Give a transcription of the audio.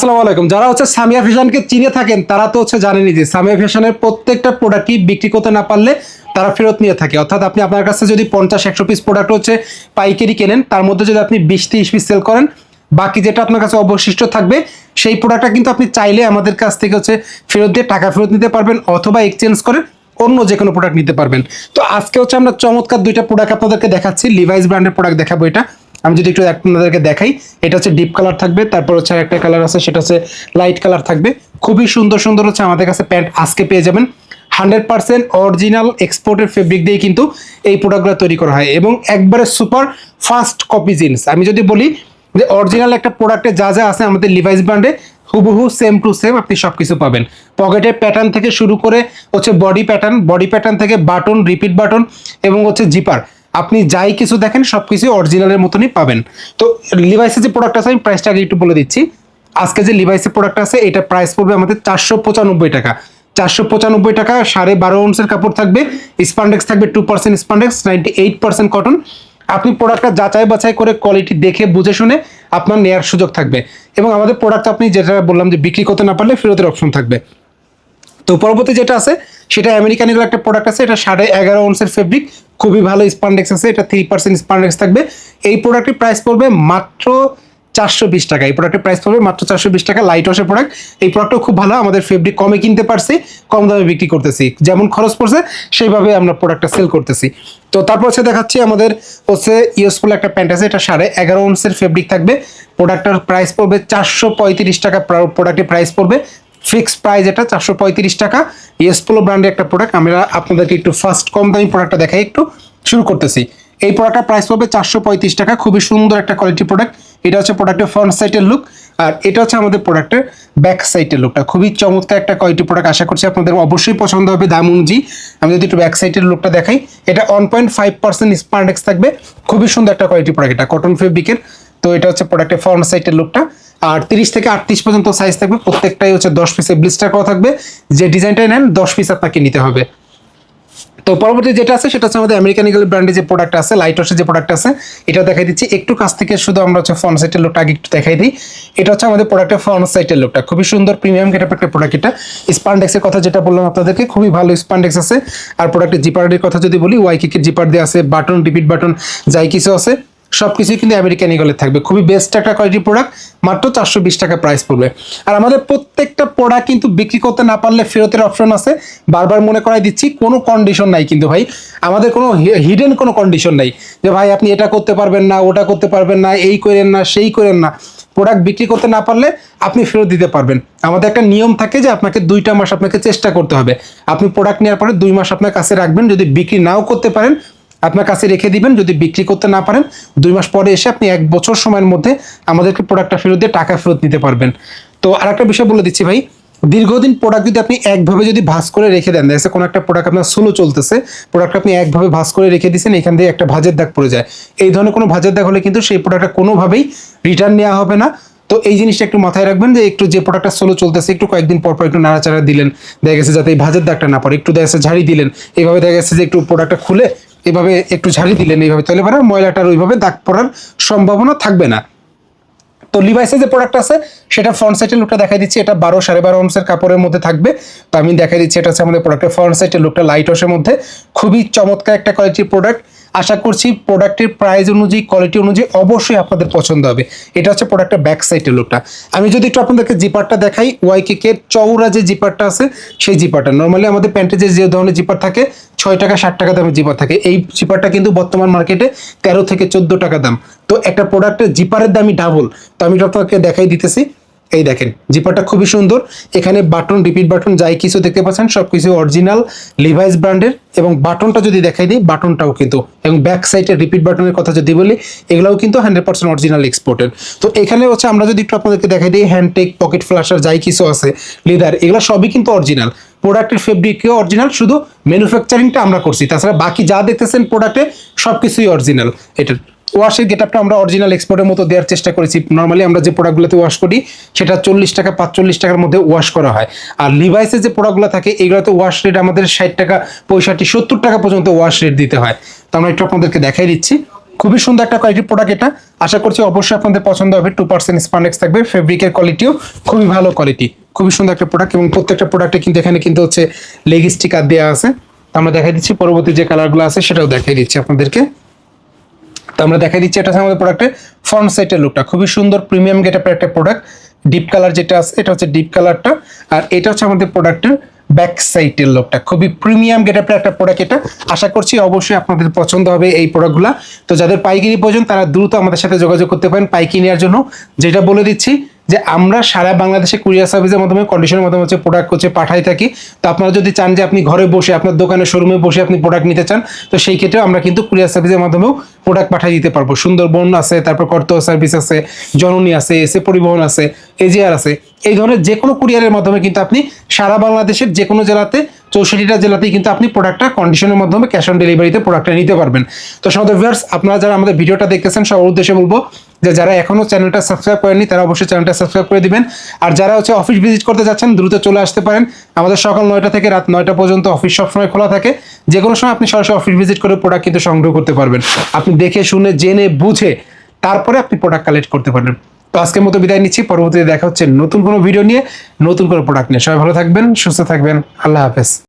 আসসালামু আলাইকুম। যারা হচ্ছে সামিয়া ফ্যাশনকে চিনে থাকেন, তারা তো হচ্ছে জানেনই যে সামিয়া ফ্যাশনের প্রত্যেকটা প্রোডাক্টই বিক্রি করতে না পারলে তারা ফেরত নিয়ে থাকে। অর্থাৎ আপনি আপনার কাছে যদি পঞ্চাশ, একশো পিস প্রোডাক্ট হচ্ছে পাইকারি কেনেন, তার মধ্যে যদি আপনি বিশ, তিরিশ পিস সেল করেন, বাকি যেটা আপনার কাছে অবশিষ্ট থাকবে, সেই প্রোডাক্টটা কিন্তু আপনি চাইলে আমাদের কাছ থেকে হচ্ছে ফেরত দিয়ে টাকা ফেরত নিতে পারবেন অথবা এক্সচেঞ্জ করে অন্য যে কোনো প্রোডাক্ট নিতে পারবেন। তো আজকে হচ্ছে আমরা চমৎকার দুইটা প্রোডাক্ট আপনাদেরকে দেখাচ্ছি লিভাইস ব্র্যান্ডের প্রোডাক্ট দেখাবো এটা। আমি যদি একটু আপনাদেরকে দেখাই, এটা হচ্ছে ডিপ কালার থাকবে, তারপর হচ্ছে একটা কালার আছে, সেটা হচ্ছে লাইট কালার থাকবে। খুবই সুন্দর সুন্দর হচ্ছে আমাদের কাছে প্যান্ট আজকে পেয়ে যাবেন। হান্ড্রেড পার্সেন্ট অরিজিনাল এক্সপোর্টের ফেব্রিক দিয়ে কিন্তু এই প্রোডাক্টগুলো তৈরি করা হয়। এবং একবারে সুপার ফাস্ট কপি জিন্স। আমি যদি বলি যে অরিজিনাল একটা প্রোডাক্টে যা যা আছে আমাদের লিভাইস ব্র্যান্ডে হুবহু সেম টু সেম আপনি সব কিছু পাবেন। পকেটের প্যাটার্ন থেকে শুরু করে হচ্ছে বডি প্যাটার্ন বডি প্যাটার্ন থেকে বাটন রিপিট বাটন এবং হচ্ছে জিপার আপনি যাই কিছু দেখেন সব কিছু অরিজিনালের মতনই পাবেন। তো লিভাইসের যে প্রোডাক্ট আছে, আমি প্রাইসটা আগে একটু বলে দিচ্ছি। আজকে যে লিভাইসের প্রোডাক্ট আছে, এটা প্রাইস পড়বে আমাদের চারশো পঁচানব্বই টাকা। চারশো পঁচানব্বই টাকা, সাড়ে বারো আউন্সের কাপড় থাকবে স্পান্ডেক্স থাকবে two percent spandex ninety eight percent cotton আপনি প্রোডাক্টটা যাচাই বাছাই করে কোয়ালিটি দেখে, বুঝে শুনে আপনার নেওয়ার সুযোগ থাকবে। এবং আমাদের প্রোডাক্ট আপনি যেটা বললাম যে বিক্রি করতে না পারলে ফেরতের অপশন থাকবে। তো পরবর্তী যেটা আছে, সেটা আমেরিকান একটা প্রোডাক্ট আছে, এটা সাড়ে এগারো আউন্সের ফেব্রিক খুবই ভালো স্পান্ডেক্স আছে, এটা থ্রি পার্সেন্ট স্পান্ডেক্স থাকবে। এই প্রোডাক্টের প্রাইস পড়বে মাত্র চারশো বিশ টাকা। এই প্রোডাক্টের প্রাইস পড়বে মাত্র চারশো বিশ টাকা লাইট ওয়াশের প্রোডাক্ট এই প্রোডাক্টও খুব ভালো, আমাদের ফেব্রিক কমে কিনতে পারছি, কম দামে বিক্রি করতেছি। যেমন খরচ পড়ছে, সেইভাবে আমরা প্রোডাক্টটা সেল করতেছি। তো তারপর হচ্ছে দেখাচ্ছি আমাদের হচ্ছে ইউজফুল একটা প্যান্ট আছে, এটা সাড়ে এগারো আউন্সের ফেব্রিক থাকবে। প্রোডাক্টটার প্রাইস পড়বে চারশো পঁয়ত্রিশ টাকা প্রোডাক্টের প্রাইস পড়বে ফিক্স প্রাইস এটা চারশো পঁয়ত্রিশ টাকা। ইয়েসপোলো ব্র্যান্ডের একটা প্রোডাক্ট আমরা আপনাদেরকে একটু ফার্স্ট কম দামি প্রোডাক্টটা দেখাই, একটু শুরু করতেছি। এই প্রোডাক্টটার প্রাইস পাবে চারশো পঁয়ত্রিশ টাকা। খুবই সুন্দর একটা কোয়ালিটি প্রোডাক্ট এটা হচ্ছে প্রোডাক্টের ফ্রন্ট সাইডের লুক আর এটা হচ্ছে আমাদের প্রোডাক্টের ব্যাক সাইডের লুকটা খুবই চমৎকার একটা কোয়ালিটি প্রোডাক্ট আশা করছি আপনাদের অবশ্যই পছন্দ হবে দাম অনুযায়ী আমি যদি একটু ব্যাক সাইডের লুকটা দেখাই, এটা one point five percent spandex থাকবে। খুবই সুন্দর একটা কোয়ালিটি প্রোডাক্ট এটা। কটন ফেব্রিকের তো এটা হচ্ছে প্রোডাক্টের ফ্রন্ট সাইডের লুকটা আর তিরিশ থেকে আটত্রিশ পর্যন্ত সাইজ থাকবে। প্রত্যেকটাই হচ্ছে দশ পিসে ব্লিস্টার করা থাকবে। যে ডিজাইনটাই নেন, দশ পিস আপনাকে নিতে হবে। তো পরবর্তী যেটা আছে, সেটা হচ্ছে আমাদের আমেরিকান ইগল ব্র্যান্ডের যে প্রোডাক্ট আছে লাইট ওয়াশের যে প্রোডাক্ট আছে, এটা দেখাই দিচ্ছি। একটু কাছ থেকে শুধু আমরা হচ্ছে ফ্রন্ট সাইটের লোকটা আগে একটু দেখাই দিই। এটা হচ্ছে আমাদের প্রোডাক্টের ফ্রন্ট সাইটের লোকটা খুবই সুন্দর প্রিমিয়াম গেটআপ একটা প্রোডাক্ট এটা। স্পান্ডেক্সের কথা যেটা বললাম আপনাদেরকে, খুবই ভালো স্পান্ডেক্স আছে। আর প্রোডাক্টের জিপারের কথা যদি বলি ওয়াই কিকের জিপার দিয়ে আছে বাটন রিপিট বাটন যাই কিছু আছে। সব কিছুই কিন্তু আমেরিকান ইগলের থাকবে। খুবই বেস্ট একটা কোয়ালিটি প্রোডাক্ট মাত্র চারশো বিশ টাকা প্রাইস পড়বে। আর আমাদের প্রত্যেকটা প্রোডাক্ট কিন্তু বিক্রি করতে না পারলে ফেরতের অপশন আছে। বারবার মনে করাই দিচ্ছি, কোনো কন্ডিশন নাই কিন্তু ভাই। আমাদের কোনো হিডেন কোনো কন্ডিশন নাই যে ভাই আপনি এটা করতে পারবেন না, ওটা করতে পারবেন না, এই করেন না, সেই করেন না। প্রোডাক্ট বিক্রি করতে না পারলে আপনি ফেরত দিতে পারবেন। আমাদের একটা নিয়ম থাকে যে আপনাকে দুইটা মাস আপনাকে চেষ্টা করতে হবে। আপনি প্রোডাক্ট নেওয়ার পরে দুই মাস আপনার কাছে রাখবেন, যদি বিক্রি নাও করতে পারেন আপনার কাছে রেখে দিবেন, যদি বিক্রি করতে না পারেন, দুই মাস পরে এসে আপনি এক বছর সময়ের মধ্যে আমাদেরকে প্রোডাক্টটা ফেরত দিয়ে টাকা ফেরত নিতে পারবেন। তো আর একটা বিষয় বলে দিচ্ছি ভাই, দীর্ঘদিন প্রোডাক্ট যদি আপনি একভাবে যদি ভাঁজ করে রেখে দেন দেখছে কোনো একটা প্রোডাক্ট আপনার স্লো চলতেছে প্রোডাক্ট আপনি একভাবে ভাঁজ করে রেখে দিয়েছেন, এখান দিয়ে একটা ভাজের দাগ পড়ে যায়। এই ধরনের কোনো ভাজের দাগ হলে কিন্তু সেই প্রোডাক্টটা কোনোভাবেই রিটার্ন নেওয়া হবে না। তো এই জিনিসটা একটু মাথায় রাখবেন যে একটু যে প্রোডাক্টটা স্লো চলতেছে, একটু কয়েকদিন পর পর একটু নাড়াচাড়া দিলেন। দেখা গেছে যাতে এই ভাজের দাগটা না পড়ে, একটু দেখা গেছে ঝাড়ি দিলেন। এইভাবে দেখা গেছে যে একটু প্রোডাক্টটা খুলে এভাবে একটু ঝাড়ি দিলেন এইভাবে তাহলে পরে ময়লাটার ওইভাবে দাগ পড়ার সম্ভাবনা থাকবে না। তো লিভাইসের যে প্রোডাক্ট আছে, সেটা ফ্রন্ট সাইডের লুকটা দেখা দিচ্ছি। এটা বারো সাড়ে বারো অংশের কাপড়ের মধ্যে থাকবে। তো আমি দেখা দিচ্ছি, এটা হচ্ছে আমাদের প্রোডাক্টের ফ্রন্ট সাইডের লুকটা লাইট ওয়াশের মধ্যে। খুবই চমৎকার একটা কোয়ালিটির প্রোডাক্ট আশা করছি প্রোডাক্টের প্রাইস অনুযায়ী কোয়ালিটি অনুযায়ী অবশ্যই আপনাদের পছন্দ হবে। এটা হচ্ছে প্রোডাক্টের ব্যাক সাইডের লুকটা আমি যদি একটু আপনাদেরকে জিপারটা দেখাই ওয়াই কেকের চৌড়া যে জিপারটা আছে, সেই জিপারটা নর্মালি আমাদের প্যান্টে যে যে ধরনের জিপার থাকে, ছয় টাকা ষাট টাকা দামের জিপার থাকে। এই জিপারটা কিন্তু বর্তমান মার্কেটে তেরো থেকে চোদ্দ টাকা দাম। তো একটা প্রোডাক্টের জিপারের দামই ডাবল তো আমি আপনাকে দেখাই দিতেছি। এই দেখেন জিপারটা খুবই সুন্দর। এখানে বাটন রিপিট বাটন যাই কিছু দেখতে পাচ্ছেন সব কিছু অরিজিনাল লিভাইস ব্র্যান্ডের এবং বাটনটা যদি দেখাই দিই বাটনটাও কিন্তু, এবং ব্যাক সাইডের রিপিট বাটনের কথা যদি বলি, এগুলোও কিন্তু হান্ড্রেড পার্সেন্ট অরিজিনাল এক্সপোর্টেড তো এখানে হচ্ছে আমরা যদি একটু আপনাদেরকে দেখাই দিই হ্যান্ডটেক পকেট ফ্লাশার যাই কিছু আছে লিদার এগুলো সবই কিন্তু অরিজিনাল প্রোডাক্টের ফেব্রিকও অরিজিনাল শুধু ম্যানুফ্যাকচারিংটা আমরা করছি, তাছাড়া বাকি যা দেখতেছেন প্রোডাক্টে সব কিছুই অরিজিনাল এটার ওয়াশের গেটআপটা আমরা অরিজিনাল এক্সপোর্টের মতো দেওয়ার চেষ্টা করেছি। নর্মালি আমরা যে প্রোডাক্টগুলোতে ওয়াশ করি, সেটা চল্লিশ টাকা, পাঁচচল্লিশ টাকার মধ্যে ওয়াশ করা হয়। আর লিভাইসের যে প্রোডাক্টগুলো থাকে, এগুলোতে ওয়াশ রেট আমাদের ষাট টাকা, পঁয়ষট্টি, সত্তর টাকা পর্যন্ত ওয়াশ রেট দিতে হয়। তো আমরা একটু আপনাদেরকে দেখাই দিচ্ছি। খুবই সুন্দর একটা কোয়ালিটির প্রোডাক্ট এটা। আশা করছি অবশ্যই আপনাদের পছন্দ হবে। টু পার্সেন্ট স্পান্ডেক্স থাকবে ফেব্রিকের কোয়ালিটিও খুবই ভালো কোয়ালিটি খুবই সুন্দর একটা প্রোডাক্ট এবং প্রত্যেকটা প্রোডাক্টে কিন্তু এখানে কিন্তু হচ্ছে লেগ স্টিকার দেওয়া আছে। আমরা দেখাই দিচ্ছি, পরবর্তী যে কালারগুলো আছে, সেটাও দেখাই দিচ্ছি আপনাদেরকে। তো আমরা দেখাই দিচ্ছি এটা আমাদের প্রোডাক্টের ফ্রন্ট সাইডের লুকটা খুবই সুন্দর প্রিমিয়াম গেটআপের একটা প্রোডাক্ট ডিপ কালার যেটা আছে, এটা হচ্ছে ডিপ কালারটা আর এটা হচ্ছে আমাদের প্রোডাক্টের ব্যাক সাইডের লোকটা খুবই প্রিমিয়াম গেটআপের একটা প্রোডাক্ট এটা। আশা করছি অবশ্যই আপনাদের পছন্দ হবে এই প্রোডাক্টগুলো তো যাদের পাইকারি প্রয়োজন, তারা দ্রুত আমাদের সাথে যোগাযোগ করতে পারেন পাইকারি নেওয়ার জন্য। যেটা বলে দিচ্ছি যে আমরা সারা বাংলাদেশে কুরিয়ার সার্ভিসের মাধ্যমে কন্ডিশনের মাধ্যমে হচ্ছে প্রোডাক্ট হচ্ছে পাঠাই থাকি। তো আপনারা যদি চান যে আপনি ঘরে বসে আপনার দোকানে শোরুমে বসে আপনি প্রোডাক্ট নিতে চান, তো সেই ক্ষেত্রে আমরা কিন্তু কুরিয়ার সার্ভিসের মাধ্যমেও প্রোডাক্ট পাঠিয়ে দিতে পারব। সুন্দরবন আছে, তারপর কর্ত সার্ভিস আছে, জননী আছে, এসে পরিবহন আছে এজিআর আছে। এই ধরনের যে কোনো কুরিয়ারের মাধ্যমে কিন্তু আপনি সারা বাংলাদেশের যে কোনো জেলাতে, চৌষট্টিটা জেলাতেই কিন্তু আপনি প্রোডাক্টটা কন্ডিশনের মাধ্যমে ক্যাশ অন ডেলিভারিতে প্রোডাক্টটা নিতে পারবেন। তো সমাদের ভিউয়ার্স আপনারা যারা আমাদের ভিডিওটা দেখতেছেন, সবার উদ্দেশ্যে বলব যে যারা এখনও চ্যানেলটা সাবস্ক্রাইব করেননি, তারা অবশ্যই চ্যানেলটা সাবস্ক্রাইব করে দিবেন। আর যারা হচ্ছে অফিস ভিজিট করতে যাচ্ছেন, দ্রুত চলে আসতে পারেন। আমাদের সকাল নয়টা থেকে রাত নয়টা পর্যন্ত অফিস সবসময় খোলা থাকে। যে কোনো সময় আপনি সরাসরি অফিস ভিজিট করে প্রোডাক্ট কিন্তু সংগ্রহ করতে পারবেন। আপনি দেখে, শুনে, জেনে, বুঝে, তারপরে আপনি প্রোডাক্ট কালেক্ট করতে পারবেন। তো আজকের মতো বিদায় নিচ্ছি। পরবর্তীতে দেখা হচ্ছে নতুন কোনো ভিডিও নিয়ে, নতুন কোনো প্রোডাক্ট নিয়ে। সবাই ভালো থাকবেন, সুস্থ থাকবেন। আল্লাহ হাফেজ।